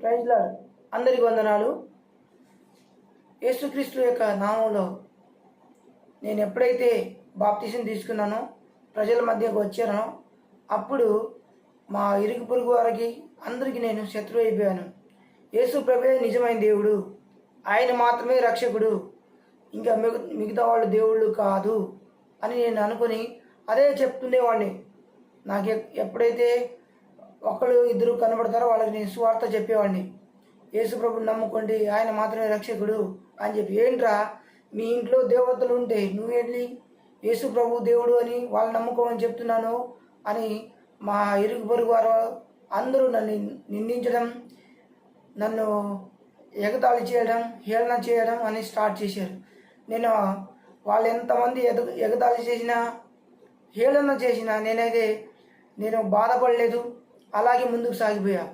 ప్రైజ్లా అందరికి వందనాలు. యేసుక్రీస్తు యొక్క నామంలో నేను ఎప్పుడైతే బాప్తిసం తీసుకున్నానో ప్రజల మధ్యకు వచ్చానో అప్పుడు మా ఇరుగు పొరుగు వారికి అందరికీ నేను శత్రువు అయిపోయాను. యేసు ప్రభే నిజమైన దేవుడు. ఆయన మాత్రమే రక్షకుడు. ఇంకా మిగ మిగతా వాళ్ళు దేవుళ్ళు కాదు అని నేను అనుకుని అదే చెప్తుండేవాడిని. నాకు ఎప్పుడైతే ఒకళ్ళు ఇద్దరు కనబడతారో వాళ్ళకి నేను సువార్త చెప్పేవాడిని. యేసుప్రభుని నమ్ముకోండి ఆయన మాత్రమే రక్షకుడు అని చెప్పి. ఏంట్రా? మీ ఇంట్లో దేవతలు ఉంటే నువ్వు వెళ్ళి యేసు ప్రభు దేవుడు అని వాళ్ళు నమ్ముకోమని చెప్తున్నాను అని మా ఇరుగు పొరుగు వారు అందరూ నన్ను నిందించడం నన్ను ఎగతాళి చేయడం హేళన చేయడం అని స్టార్ట్ చేశారు. నేను వాళ్ళు ఎంతమంది ఎద ఎగతాళి చేసినా హేళన చేసినా నేనైతే నేను బాధపడలేదు. అలాగే ముందుకు సాగిపోయా.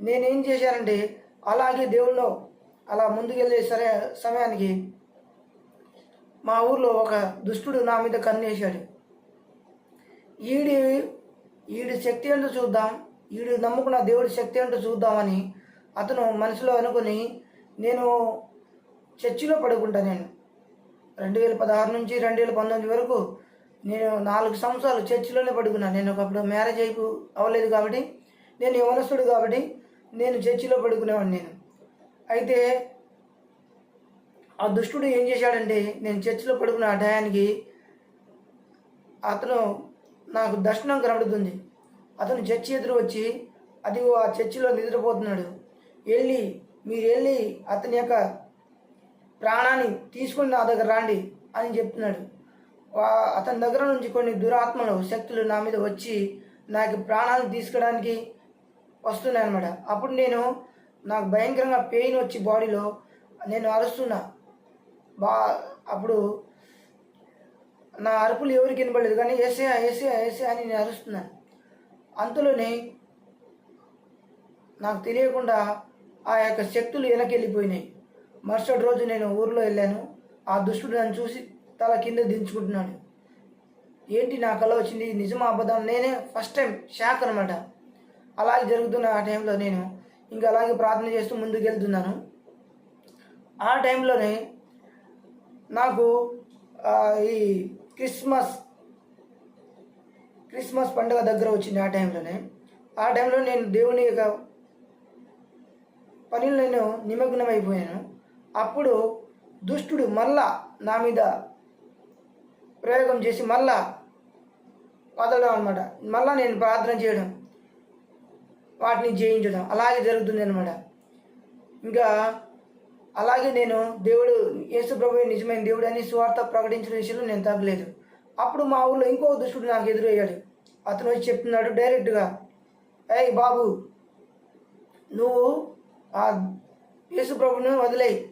నేనేం చేశానంటే అలాగే దేవుళ్ళు అలా ముందుకెళ్ళే సరే సమయానికి మా ఊర్లో ఒక దుష్టుడు నా మీద కన్నేశాడు. ఈడి ఈడి శక్తి ఏంటో చూద్దాం ఈడు నమ్ముకున్న దేవుడి శక్తి ఏంటో చూద్దామని అతను మనసులో అనుకుని నేను చర్చిలో పడుకుంటా నేను. రెండు వేల పదహారు నుంచి రెండు వేల పంతొమ్మిది వరకు నేను నాలుగు సంవత్సరాలు చర్చిలోనే పడుకున్నాను నేను ఒకప్పుడు మ్యారేజ్ అయిపో అవ్వలేదు కాబట్టి నేను యవనస్తుడు కాబట్టి నేను చర్చిలో పడుకునేవాడిని నేను. అయితే ఆ దుష్టుడు ఏం చేశాడంటే నేను చర్చిలో పడుకున్న ఆ టయానికి అతను నాకు దర్శనం కనబడుతుంది. అతను చర్చి ఎదురు వచ్చి అది ఆ చర్చిలో నిద్రపోతున్నాడు. వెళ్ళి మీరు వెళ్ళి అతని యొక్క ప్రాణాన్ని తీసుకొని నా దగ్గర రాండి అని చెప్తున్నాడు. అతని దగ్గర నుంచి కొన్ని దురాత్మలు శక్తులు నా మీద వచ్చి నాకు ప్రాణాలను తీసుకోవడానికి వస్తున్నాయి అనమాట అప్పుడు నేను నాకు భయంకరంగా పెయిన్ వచ్చి బాడీలో నేను అరుస్తున్నా. బా అప్పుడు నా అరుపులు ఎవరికి వినపడలేదు కానీ ఏసే ఏసే ఏసే అని నేను అరుస్తున్నాను అంతలోనే నాకు తెలియకుండా ఆ యొక్క శక్తులు వెనక్కి వెళ్ళిపోయినాయి మరుసటి రోజు నేను ఊర్లో వెళ్ళాను. ఆ దుష్టుడు నన్ను చూసి తల కింద దించుకుంటున్నాడు. ఏంటి నా కళ వచ్చింది? నిజమా? అబద్ధం నేనే ఫస్ట్ టైం షాక్ అనమాట అలాగే జరుగుతున్న ఆ టైంలో నేను ఇంకా అలాగే ప్రార్థన చేస్తూ ముందుకు వెళ్తున్నాను ఆ టైంలోనే నాకు ఈ క్రిస్మస్ క్రిస్మస్ పండుగ దగ్గర వచ్చింది ఆ టైంలోనే. ఆ టైంలో నేను దేవుని యొక్క పనిలో నేను నిమగ్నం అయిపోయాను అప్పుడు దుష్టుడు మళ్ళా నా మీద ప్రయోగం చేసి మళ్ళా వదలడం అనమాట మళ్ళా నేను ప్రార్థన చేయడం. వాటిని జయించడం అలాగే జరుగుతుంది అనమాట ఇంకా అలాగే నేను దేవుడు యేసు ప్రభు నిజమైన దేవుడు అని సువార్త ప్రకటించిన విషయంలో నేను తగ్గలేదు. అప్పుడు మా ఊళ్ళో ఇంకో దుష్టుడు నాకు ఎదురయ్యాడు. అతను వచ్చి చెప్తున్నాడు డైరెక్ట్గా ఏయ్ బాబు నువ్వు ఆ యేసు ప్రభుని వదిలేయి.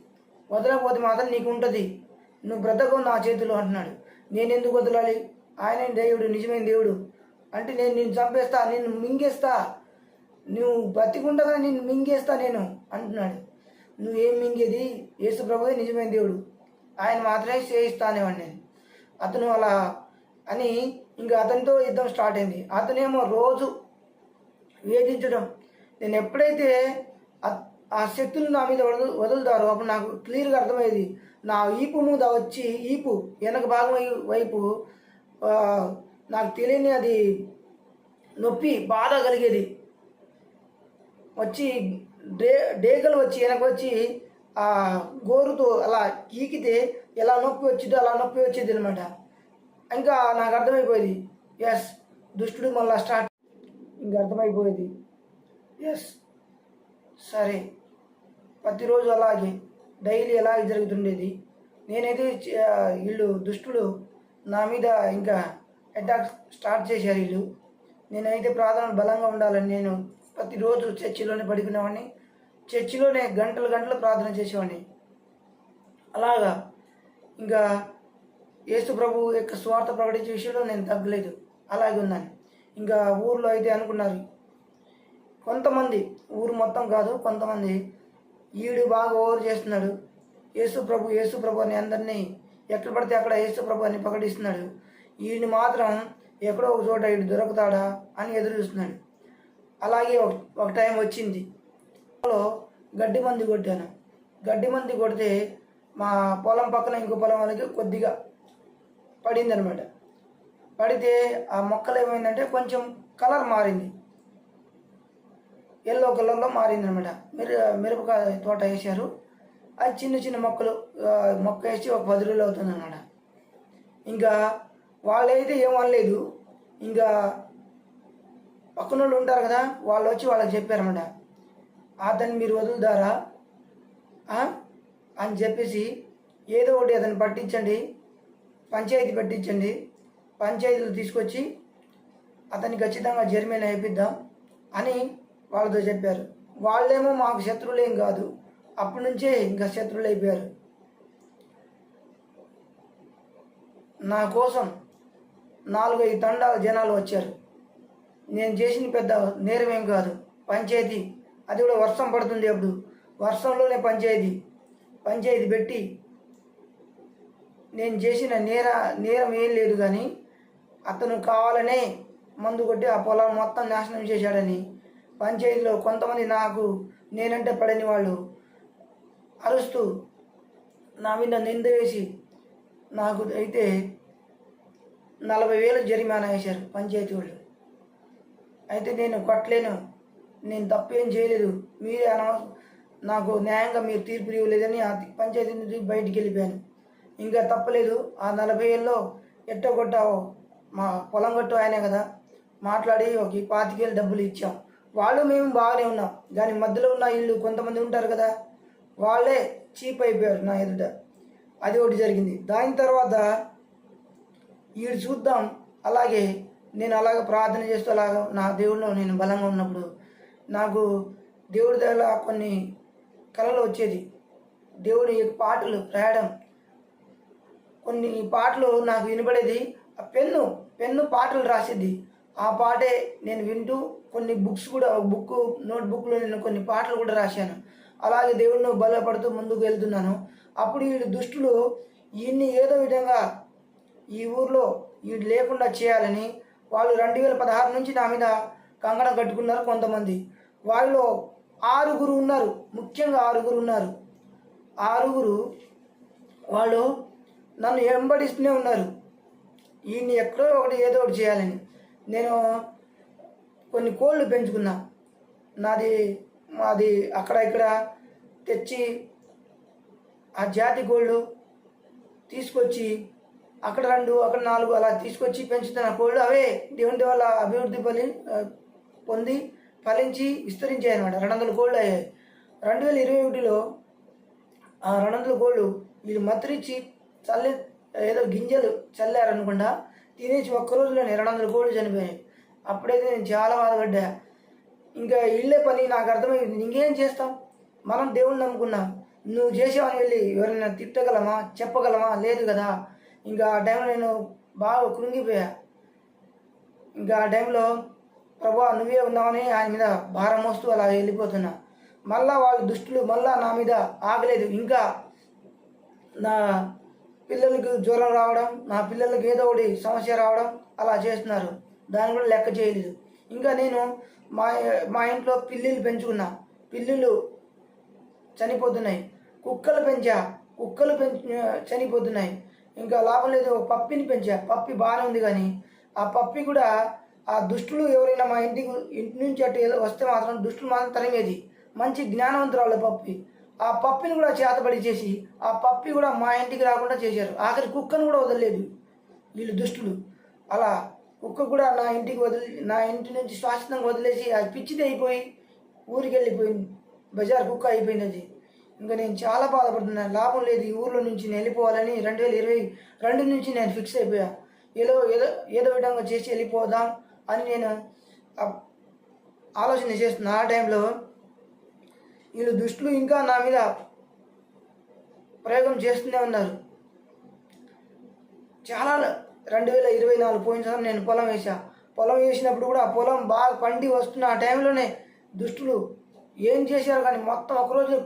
వదలకపోతే మాత్రం నీకు ఉంటుంది. నువ్వు బ్రతకవు నా చేతిలో అంటున్నాడు. నేను ఎందుకు వదలాలి? ఆయన దేవుడు నిజమైన దేవుడు. అంటే నేను నిన్ను చంపేస్తా నిన్ను మింగేస్తా. నువ్వు బతికుండగా నేను మింగేస్తా నేను అంటున్నాడు. నువ్వేం మింగేది? యేసు ప్రభువే నిజమైన దేవుడు. ఆయన మాత్రమే చేయిస్తానేవాడిని నేను. అతను అలా అని ఇంకా అతనితో యుద్ధం స్టార్ట్ అయింది. అతనేమో రోజు వేధించడం. నేను ఎప్పుడైతే ఆ- శక్తులు నా మీద వదలు వదులుతారో అప్పుడు నాకు క్లియర్గా అర్థమయ్యేది. నా ఈపు మీద వచ్చి ఈపు వెనక భాగం వైపు నాకు తెలియని అది నొప్పి బాధ కలిగేది. వచ్చి డే డేగలు వచ్చి వెనక వచ్చి ఆ గోరుతో అలా గీకితే ఎలా నొప్పి వచ్చిందో అలా నొప్పి వచ్చేది అనమాట ఇంకా నాకు అర్థమైపోయేది. ఎస్ దుష్టుడు మళ్ళీ స్టార్ట్ ఇంకా అర్థమైపోయేది. ఎస్ సరే. ప్రతిరోజు అలాగే. డైలీ ఎలా జరుగుతుండేది? నేనైతే వీళ్ళు దుష్టుడు నా మీద ఇంకా అటాక్ స్టార్ట్ చేశారు వీళ్ళు. నేనైతే ప్రార్థన బలంగా ఉండాలని నేను ప్రతిరోజు చర్చిలోనే పడుకునేవాడిని. చర్చిలోనే గంటలు గంటలు ప్రార్థన చేసేవాడిని. అలాగా ఇంకా యేసు ప్రభు యొక్క స్వార్థ ప్రకటించే విషయంలో నేను తగ్గలేదు. అలాగే ఉన్నాను. ఇంకా ఊర్లో అయితే అనుకున్నారు. కొంతమంది ఊరు మొత్తం కాదు కొంతమంది ఈడు బాగా ఓవర్ చేస్తున్నాడు. యేసు ప్రభు యేసు ప్రభు అని అందరినీ ఎక్కడ పడితే అక్కడ యేసు ప్రభు అని ప్రకటిస్తున్నాడు. ఈయన్ని మాత్రం ఎక్కడో ఒక చోట ఈడు దొరుకుతాడా అని ఎదురు చూస్తున్నాడు. అలాగే ఒక టైం వచ్చింది. పొలంలో గడ్డి మంది కొట్టాను. గడ్డి మంది కొడితే మా పొలం పక్కన ఇంకో పొలం వాళ్ళకి కొద్దిగా పడింది అనమాట పడితే ఆ మొక్కలు ఏమైందంటే కొంచెం కలర్ మారింది. ఎల్లో కలర్లో మారింది అనమాట మిర మిరపకాయ తోట వేశారు. అది చిన్న చిన్న మొక్కలు మొక్క వేసి ఒక పది రోజులు అవుతుంది అనమాట ఇంకా వాళ్ళైతే ఏమనలేదు ఇంకా పక్కన వాళ్ళు ఉంటారు కదా వాళ్ళు వచ్చి వాళ్ళకి చెప్పారన్నమాట. అతన్ని మీరు వదులుతారా? అని చెప్పేసి ఏదో ఒకటి అతను పట్టించండి పంచాయతీ పట్టించండి. పంచాయతీలు తీసుకొచ్చి అతన్ని ఖచ్చితంగా జరిమానా వేయిద్దాం అని వాళ్ళతో చెప్పారు. వాళ్ళేమో మాకు శత్రువులేం కాదు అప్పటి నుంచే ఇంకా శత్రువులు అయిపోయారు. నా కోసం నాలుగైదు తండాల జనాలు వచ్చారు. నేను చేసిన పెద్ద నేరం ఏం కాదు. పంచాయతీ. అది కూడా వర్షం పడుతుంది అప్పుడు. వర్షంలోనే పంచాయతీ. పంచాయతీ పెట్టి నేను చేసిన నేర నేరం ఏం లేదు కానీ అతను కావాలనే మందు కొట్టి ఆ పొలాన్ని మొత్తం నాశనం చేశాడని పంచాయతీలో కొంతమంది నాకు నేనంటే పడని వాళ్ళు అరుస్తూ నా మీద నింద వేసి నాకు అయితే నలభై వేలు జరిమానా వేశారు పంచాయతీ వాళ్ళు. అయితే నేను కొట్టలేను. నేను తప్పేం చేయలేదు. మీరే అనవ నాకు న్యాయంగా మీరు తీర్పు ఇవ్వలేదని ఆ పంచాయతీ నుంచి బయటికి వెళ్ళిపోయాను. ఇంకా తప్పలేదు. ఆ నలభై ఏళ్ళలో ఎట్టగొట్టావు? మా పొలం కొట్టు ఆయనే కదా. మాట్లాడి ఒక పాతికేళ్ళు డబ్బులు ఇచ్చాం. వాళ్ళు మేము బాగానే ఉన్నాం. దాని మధ్యలో ఉన్న ఇల్లు కొంతమంది ఉంటారు కదా. వాళ్ళే చీప్ అయిపోయారు నా ఎదుట. అది ఒకటి జరిగింది. దాని తర్వాత వీడు చూద్దాం. అలాగే నేను అలాగ ప్రార్థన చేస్తూ అలాగ నా దేవుడిలో నేను బలంగా ఉన్నప్పుడు నాకు దేవుడి దగ్గర కొన్ని కళలు వచ్చేది. దేవుడి పాటలు రాయడం కొన్ని పాటలు నాకు వినపడేది ఆ పెన్ను పెన్ను పాటలు రాసేది. ఆ పాటే నేను వింటూ కొన్ని బుక్స్ కూడా బుక్ నోట్బుక్లో నేను కొన్ని పాటలు కూడా రాశాను. అలాగే దేవుడిని బలపడుతూ ముందుకు వెళ్తున్నాను. అప్పుడు వీళ్ళు దుష్టులు ఈయన్ని ఏదో విధంగా ఈ ఊర్లో వీడు లేకుండా చేయాలని వాళ్ళు రెండు వేల పదహారు నుంచి నా మీద కంకణం కట్టుకున్నారు కొంతమంది. వాళ్ళు ఆరుగురు ఉన్నారు. ముఖ్యంగా ఆరుగురు ఉన్నారు. ఆరుగురు వాళ్ళు నన్ను వెంబడిస్తూనే ఉన్నారు. ఈయన్ని ఎక్కడో ఒకటి ఏదో ఒకటి చేయాలని. నేను కొన్ని కోళ్ళు పెంచుకున్నా. నాది మాది అక్కడ ఇక్కడ తెచ్చి ఆ జాతి కోళ్ళు తీసుకొచ్చి అక్కడ రెండు అక్కడ నాలుగు అలా తీసుకొచ్చి పెంచుతున్న కోళ్ళు అవే దేవుని వల్ల అభివృద్ధి పలి పొంది ఫలించి విస్తరించాయి అనమాట రెండు వందల కోళ్ళు అయ్యాయి. రెండు వేల ఇరవై ఒకటిలో ఆ రెండు వందల కోళ్ళు వీళ్ళు మత్తురిచ్చి చల్లి ఏదో గింజలు చల్లారనుకుండా తినేసి ఒక్క రోజులోనే రెండు వందల కోళ్ళు చనిపోయాయి. అప్పుడైతే నేను చాలా బాధపడ్డా. ఇంకా ఇళ్ళే పని నాకు అర్థమైంది. ఇంకేం చేస్తాం? మనం దేవుణ్ణి నమ్ముకున్నాం. నువ్వు చేసావని వెళ్ళి ఎవరైనా తిట్టగలమా చెప్పగలమా లేదు కదా. ఇంకా ఆ టైంలో నేను బాగా కృంగిపోయా ఇంకా ఆ టైంలో ప్రభా నువ్వే ఉన్నావని ఆయన మీద భారం మోస్తూ అలా వెళ్ళిపోతున్నా. మళ్ళా వాళ్ళ దుష్టులు మళ్ళా నా మీద ఆగలేదు. ఇంకా నా పిల్లలకు జ్వరం రావడం నా పిల్లలకి ఏదో ఒకటి సమస్య రావడం అలా చేస్తున్నారు. దాన్ని కూడా లెక్క చేయలేదు. ఇంకా నేను మా మా ఇంట్లో పిల్లిలు పెంచుకున్నా. పిల్లులు చనిపోతున్నాయి. కుక్కలు పెంచా. కుక్కలు పెంచ చనిపోతున్నాయి. ఇంకా లాభం లేదు ఒక పప్పిని పెంచా. పప్పి బాగానే ఉంది కానీ ఆ పప్పి కూడా ఆ దుష్టులు ఎవరైనా మా ఇంటికి ఇంటి నుంచి అటు వస్తే మాత్రం దుష్టులు మాత్రం తరిమేది. మంచి జ్ఞానవంతురాలు పప్పి. ఆ పప్పిని కూడా చేతబడి చేసి ఆ పప్పి కూడా మా ఇంటికి రాకుండా చేశారు. ఆఖరి కుక్కను కూడా వదలలేదు వీళ్ళు దుష్టులు. అలా కుక్క కూడా నా ఇంటికి వదిలి నా ఇంటి నుంచి శాశ్వతంగా వదిలేసి అది పిచ్చిది అయిపోయి ఊరికి వెళ్ళిపోయింది బజార్ కుక్క అయిపోయింది అది ఇంకా నేను చాలా బాధపడుతున్నాను లాభం లేదు. ఈ ఊర్లో నుంచి నేను వెళ్ళిపోవాలని రెండు వేల ఇరవై రెండు నుంచి నేను ఫిక్స్ అయిపోయా. ఏదో ఏదో ఏదో విధంగా చేసి వెళ్ళిపోదాం అని నేను ఆలోచన చేస్తున్నా. ఆ టైంలో వీళ్ళు దుష్టులు ఇంకా నా మీద ప్రయోగం చేస్తూనే ఉన్నారు. చాలా రెండు వేల ఇరవై నాలుగు పోయిన సంవత్సరం నేను పొలం వేసా పొలం వేసినప్పుడు కూడా ఆ పొలం బాగా పండి వస్తున్న ఆ టైంలోనే దుష్టులు ఏం చేశారు కానీ మొత్తం ఒకరోజు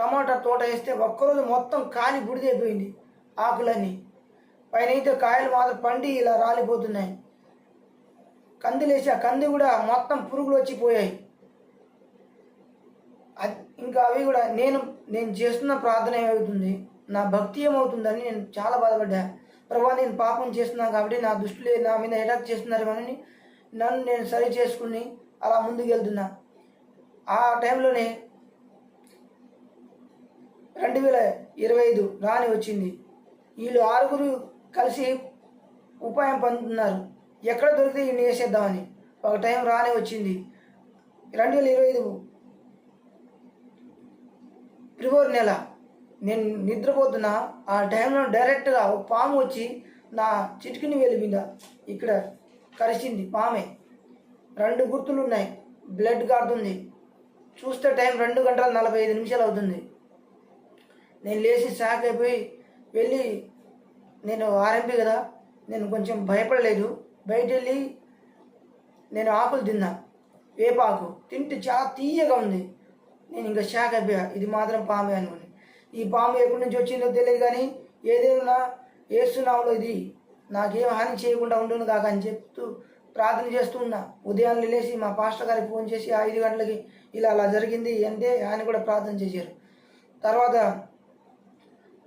టమాటా తోట వేస్తే ఒక్కరోజు మొత్తం కాలి బుడిదైపోయింది. ఆకులన్నీ. పైన అయితే కాయలు మాత్రం పండి ఇలా రాలిపోతున్నాయి. కందులేసి ఆ కంది కూడా మొత్తం పురుగులు వచ్చి పోయాయి. ఇంకా అవి కూడా నేను నేను చేస్తున్న ప్రార్థన ఏమవుతుంది? నా భక్తి ఏమవుతుందని నేను చాలా బాధపడ్డా. ప్రభా నేను పాపం చేస్తున్నాను కాబట్టి నా దృష్టిలో నా మీద అటాక్ అని నన్ను నేను సరి చేసుకుని అలా ముందుకు వెళ్తున్నా ఆ టైంలోనే రెండు వేల ఇరవై ఐదు రాని వచ్చింది. వీళ్ళు ఆరుగురు కలిసి ఉపాయం పొందుతున్నారు. ఎక్కడ దొరికితే ఈయన వేసేద్దామని ఒక టైం రాని వచ్చింది. రెండు వేల ఇరవై ఐదు ఫిబ్రవరి నెల. నేను నిద్రపోతున్నా. ఆ టైంలో డైరెక్ట్గా ఒక పాము వచ్చి నా చిటికిని వెలిపింద మీద ఇక్కడ కరిచింది. పామే. రెండు గుర్తులు ఉన్నాయి బ్లడ్ కారుతుంది చూస్తే టైం రెండు గంటల నలభై ఐదు నిమిషాలు అవుతుంది. నేను లేచి షాక్ అయిపోయి వెళ్ళి నేను ఆర్ఎంపీ కదా నేను కొంచెం భయపడలేదు. బయట వెళ్ళి నేను ఆకులు తిన్నా. వేపాకు తింటే చాలా తీయగా ఉంది. నేను ఇంకా షాక్ అయిపోయా. ఇది మాత్రం పామే అనుకుని. ఈ పాము ఎక్కడి నుంచి వచ్చిందో తెలియదు కానీ ఏదైనా వేస్తున్నావులో ఇది. నాకేం హాని చేయకుండా ఉండును కాక అని చెప్తూ ప్రార్థన చేస్తూ ఉన్నా. ఉదయాన్నే లేచి మా పాస్టర్ గారికి ఫోన్ చేసి ఐదు గంటలకి ఇలా అలా జరిగింది అంటే ఆయన కూడా ప్రార్థన చేశారు. తర్వాత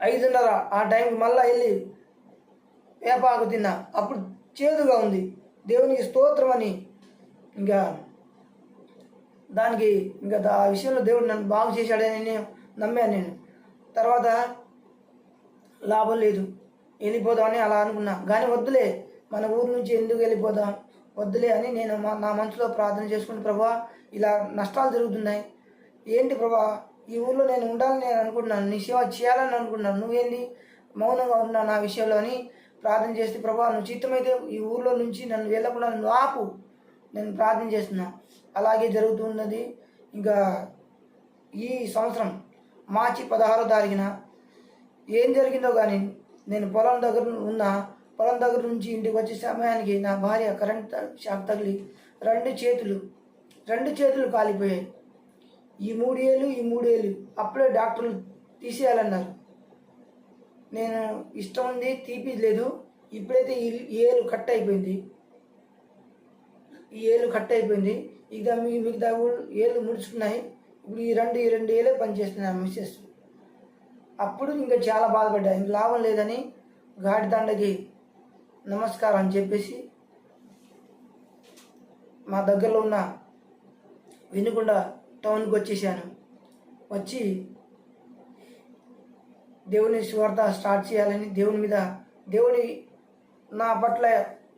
ఐదున్నర ఆ టైంకి మళ్ళీ వెళ్ళి వేపాకు తిన్నా. అప్పుడు చేదుగా ఉంది. దేవునికి స్తోత్రం అని ఇంకా దానికి ఇంకా దా- ఆ విషయంలో దేవుడు నన్ను బాగు చేశాడని నేను నమ్మాను నేను. తర్వాత లాభం లేదు. వెళ్ళిపోదామని అలా అనుకున్నా. కానీ వద్దులే మన ఊరు నుంచి ఎందుకు వెళ్ళిపోదాం? వద్దులే అని నేను మా- నా మనసులో ప్రార్థన చేసుకుని ప్రభా ఇలా నష్టాలు జరుగుతున్నాయి. ఏంటి ప్రభా ఈ ఊర్లో నేను ఉండాలని నేను అనుకుంటున్నాను. నీ సేవ చేయాలని అనుకుంటున్నాను. నువ్వేంటి మౌనంగా ఉన్నా నా విషయంలో అని ప్రార్థన చేస్తే ప్రభా నువ్వు చిత్తమైతే ఈ ఊర్లో నుంచి నన్ను వెళ్ళకుండా నువ్వు ఆపు. నేను ప్రార్థన చేస్తున్నా. అలాగే జరుగుతున్నది ఇంకా ఈ సంవత్సరం మార్చి పదహారో తారీఖున. ఏం జరిగిందో కానీ నేను పొలం దగ్గర ఉన్న పొలం దగ్గర నుంచి ఇంటికి వచ్చే సమయానికి నా భార్య కరెంట్ షాక్ తగిలి రెండు చేతులు రెండు చేతులు కాలిపోయాయి. ఈ మూడు ఏళ్ళు ఈ మూడు ఏళ్ళు అప్పుడే డాక్టర్లు తీసేయాలన్నారు. నేను ఇష్టం ఉంది తీపిలేదు ఇప్పుడైతే ఈ ఏళ్ళు ఏలు కట్ అయిపోయింది. ఈ ఏళ్ళు కట్ అయిపోయింది. ఇక మీ మిగతా ఏళ్ళు ముడుచుకున్నాయి. ఇప్పుడు ఈ రెండు ఈ రెండు ఏళ్ళే పనిచేస్తున్నాయి మిస్సెస్. అప్పుడు ఇంకా చాలా బాధపడ్డా ఇంక లాభం లేదని గాడి దండకి నమస్కారం అని చెప్పేసి మా దగ్గరలో ఉన్న వినుకొండ టౌన్కి వచ్చేసాను. వచ్చి దేవుని స్వార్థ స్టార్ట్ చేయాలని దేవుని మీద దేవుని నా పట్ల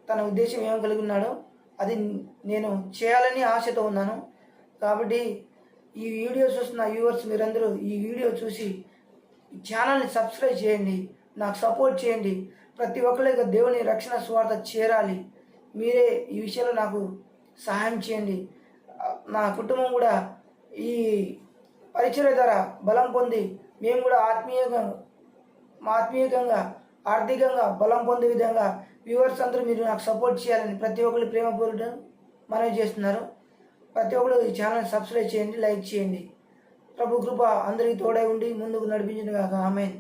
తన ఉద్దేశం ఏం కలిగి ఉన్నాడో అది నేను చేయాలని ఆశతో ఉన్నాను. కాబట్టి ఈ వీడియో చూస్తున్న వ్యూవర్స్ మీరందరూ ఈ వీడియో చూసి ఛానల్ని సబ్స్క్రైబ్ చేయండి నాకు సపోర్ట్ చేయండి. ప్రతి ఒక్కరికి దేవుని రక్షణ స్వార్థ చేరాలి. మీరే ఈ విషయంలో నాకు సహాయం చేయండి. నా కుటుంబం కూడా ఈ పరిచయ ధర బలం పొంది మేము కూడా ఆత్మీయంగా ఆత్మీయంగా ఆర్థికంగా బలం పొందే విధంగా వ్యూవర్స్ అందరూ మీరు నాకు సపోర్ట్ చేయాలని ప్రతి ఒక్కరు ప్రేమపూర్వకం మనవి చేస్తున్నారు. ప్రతి ఒక్కరు ఈ ఛానల్ సబ్స్క్రైబ్ చేయండి లైక్ చేయండి. ప్రభు కృప అందరికీ తోడై ఉండి ముందుకు నడిపించిన కాక ఆమెను.